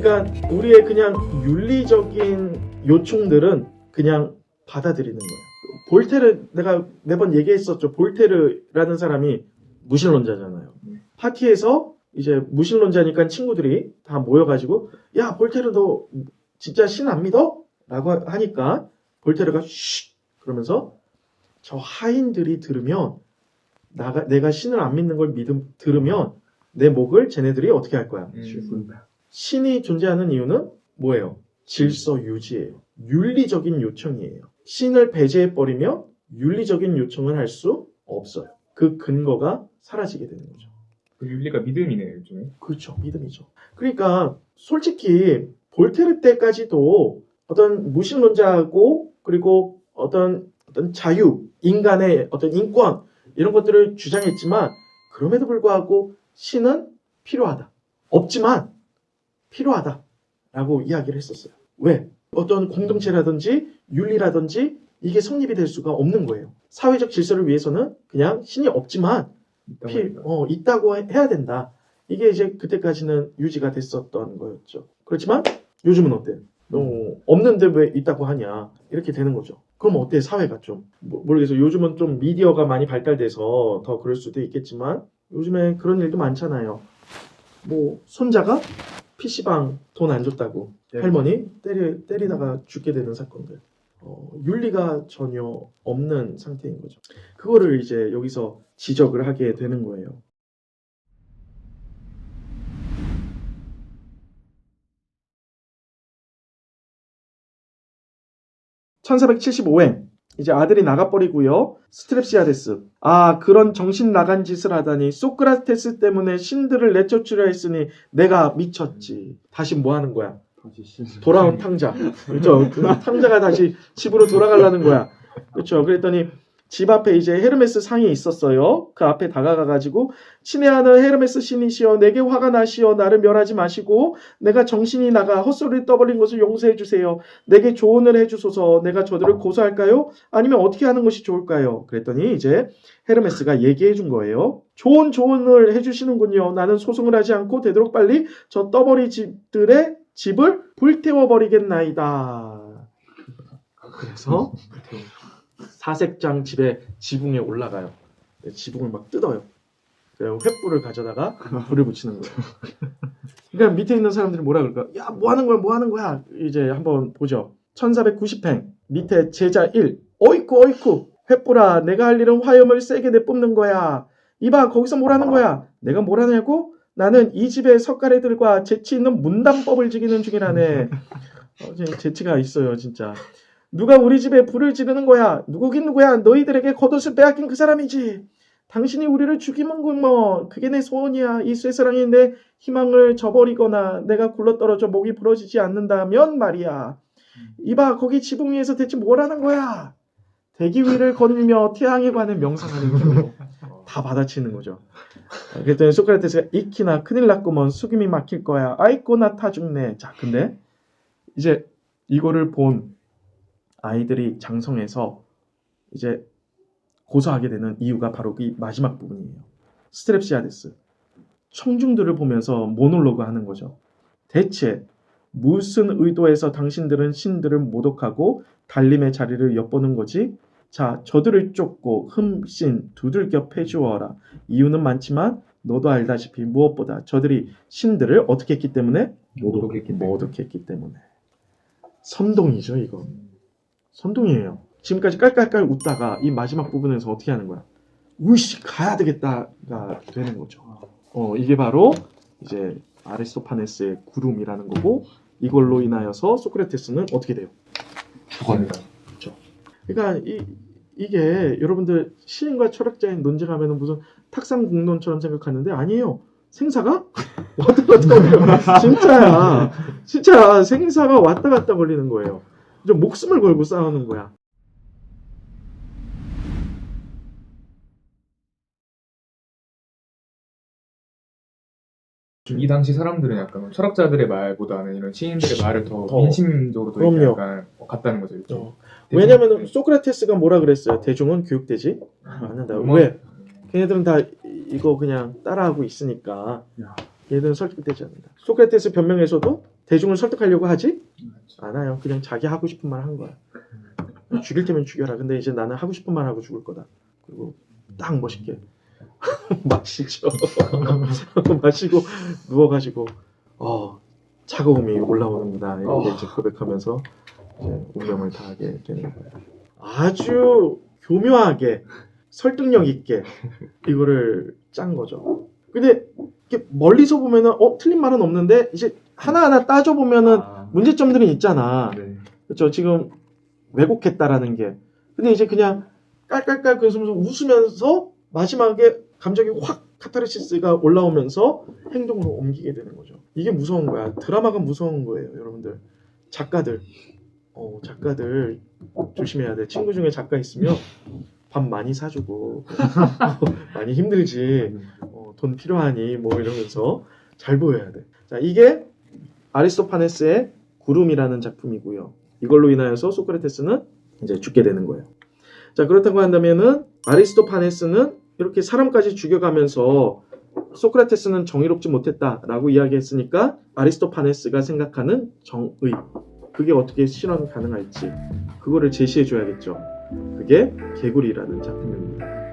그러니까 우리의 그냥 윤리적인 요청들은 그냥 받아들이는 거예요. 볼테르 내가 매번 얘기했었죠. 볼테르라는 사람이 무신론자잖아요. 파티에서 이제 무신론자니까 친구들이 다 모여가지고 야 볼테르 너 진짜 신 안 믿어? 라고 하니까 볼테르가 쉿 그러면서 저 하인들이 들으면 나가, 내가 신을 안 믿는 걸 믿음, 들으면 내 목을 쟤네들이 어떻게 할 거야? 음. 신이 존재하는 이유는 뭐예요? 질서 유지예요. 윤리적인 요청이에요. 신을 배제해버리면 윤리적인 요청을 할 수 없어요. 그 근거가 사라지게 되는 거죠. 그 윤리가 믿음이네요, 일종의. 그렇죠. 믿음이죠. 그러니까 솔직히 볼테르 때까지도 어떤 무신론자고 그리고 어떤 어떤 자유, 인간의 어떤 인권 이런 것들을 주장했지만 그럼에도 불구하고 신은 필요하다. 없지만 필요하다라고 이야기를 했었어요. 왜? 어떤 공동체라든지 윤리라든지 이게 성립이 될 수가 없는 거예요. 사회적 질서를 위해서는 그냥 신이 없지만 있다고 필. 어, 있다고 해- 해야 된다. 이게 이제 그때까지는 유지가 됐었던 거였죠. 그렇지만 요즘은 어때? 어, 없는데 왜 있다고 하냐 이렇게 되는 거죠. 그럼 어때 사회가 좀 모- 모르겠어요. 요즘은 좀 미디어가 많이 발달돼서 더 그럴 수도 있겠지만 요즘에 그런 일도 많잖아요. 뭐 손자가 PC방 돈 안 줬다고 네. 할머니 때리, 때리다가 죽게 되는 사건들. 어, 윤리가 전혀 없는 상태인 거죠. 그거를 이제 여기서 지적을 하게 되는 거예요. 1475행 이제 아들이 나가버리고요. 스트랩시아데스. 아 그런 정신 나간 짓을 하다니 소크라테스 때문에 신들을 내쫓으려 했으니 내가 미쳤지. 다시 뭐 하는 거야? 돌아온 탕자. 그렇죠. 그 탕자가 다시 집으로 돌아가려는 거야. 그렇죠. 그랬더니 집 앞에 이제 헤르메스 상이 있었어요. 그 앞에 다가가 가지고 친애하는 헤르메스 신이시여 내게 화가 나시어 나를 멸하지 마시고 내가 정신이 나가 헛소리를 떠벌린 것을 용서해 주세요. 내게 조언을 해 주소서 내가 저들을 고소할까요? 아니면 어떻게 하는 것이 좋을까요? 그랬더니 이제 헤르메스가 얘기해 준 거예요. 좋은 조언을 해 주시는군요. 나는 소송을 하지 않고 되도록 빨리 저 떠버리 집들의 집을 불태워 버리겠나이다. 그래서 사색장 집에 지붕에 올라가요. 네, 지붕을 막 뜯어요. 그래서 횃불을 가져다가 불을 붙이는 거예요. 그러니까 밑에 있는 사람들이 뭐라 그럴까? 야, 뭐 하는 거야? 뭐 하는 거야? 이제 한번 보죠. 1490행 밑에 제자 1. 어이쿠 어이쿠 횃불아 내가 할 일은 화염을 세게 내뿜는 거야. 이봐 거기서 뭐라는 거야? 내가 뭐라냐고? 나는 이 집의 석가래들과 재치 있는 문단법을 지키는 중이라네. 어, 제- 재치가 있어요 진짜. 누가 우리 집에 불을 지르는 거야? 누구긴 누구야? 너희들에게 겉옷을 빼앗긴 그 사람이지. 당신이 우리를 죽이면 뭐 그게 내 소원이야. 이 쇠사랑이 내 희망을 저버리거나 내가 굴러떨어져 목이 부러지지 않는다면 말이야. 이봐 거기 지붕 위에서 대체 뭘 하는 거야? 대기 위를 거닐며 태양에 관해 명상하는 중. 다 받아치는 거죠. 어, 그랬더니 소크라테스가 익히나 큰일 났구먼 수금이 막힐 거야. 아이고 나 타 죽네. 자 근데 이제 이거를 본 아이들이 장성해서 이제 고소하게 되는 이유가 바로 이 마지막 부분이에요. 스트랩시아데스. 청중들을 보면서 모놀로그 하는 거죠. 대체 무슨 의도에서 당신들은 신들을 모독하고 달림의 자리를 엿보는 거지? 자, 저들을 쫓고 흠씬 두들겨 패주어라. 이유는 많지만 너도 알다시피 무엇보다 저들이 신들을 어떻게 했기 때문에 모독했기 때문에. 모독했기 때문에 선동이죠 이거 선동이에요 지금까지 깔깔깔 웃다가 이 마지막 부분에서 어떻게 하는 거야 우씨 가야 되겠다가 되는 거죠 어 이게 바로 이제 아리스토파네스의 구름이라는 거고 이걸로 인하여서 소크라테스는 어떻게 돼요 죽었다. 그러니까 이 이게 여러분들 시인과 철학자의 논쟁하면은 무슨 탁상공론처럼 생각하는데 아니에요. 생사가 왔다 갔다 걸려요. 진짜야. 진짜 생사가 왔다 갔다 걸리는 거예요. 좀 목숨을 걸고 싸우는 거야. 이 당시 사람들은 약간 철학자들의 말보다는 이런 시인들의 말을 더, 더. 민심적으로 더 그럼요. 약간 같다는 거죠. 일종. 어. 왜냐면 소크라테스가 뭐라 그랬어요? 대중은 교육되지 않는다. 음악- 왜? 걔네들은 다 이- 이거 그냥 따라하고 있으니까. 야. 얘는 설득되지 않는다. 소크라테스 변명에서도 대중을 설득하려고 하지 않아요. 그냥 자기 하고 싶은 말 한 거야. 죽일 테면 죽여라. 근데 이제 나는 하고 싶은 말 하고 죽을 거다. 그리고 딱 멋있게 마시죠. 마시고 누워가지고 어 차가움이 올라오는구나 이렇게 어. 이제 고백하면서 이제 운명을 다하게 되는 거예요. 아주 교묘하게 설득력 있게 이거를 짠 거죠. 근데 멀리서 보면은 어 틀린 말은 없는데 이제 하나하나 따져 보면은 아, 문제점들은 있잖아. 네. 그렇죠. 지금 왜곡했다라는 게. 근데 이제 그냥 깔깔깔 그러면서 웃으면서 마지막에 감정이 확 카타르시스가 올라오면서 행동으로 옮기게 되는 거죠. 이게 무서운 거야. 드라마가 무서운 거예요, 여러분들. 작가들. 어, 작가들 조심해야 돼. 친구 중에 작가 있으면 밥 많이 사주고 많이 힘들지. 어, 돈 필요하니 뭐 이러면서 잘 보여야 돼. 자, 이게 아리스토파네스의 구름이라는 작품이고요. 이걸로 인하여서 소크라테스는 이제 죽게 되는 거예요. 자, 그렇다고 한다면은 아리스토파네스는 이렇게 사람까지 죽여가면서 소크라테스는 정의롭지 못했다라고 이야기했으니까 아리스토파네스가 생각하는 정의 그게 어떻게 실현 가능할지 그거를 제시해 줘야겠죠. 그게 개구리라는 작품입니다.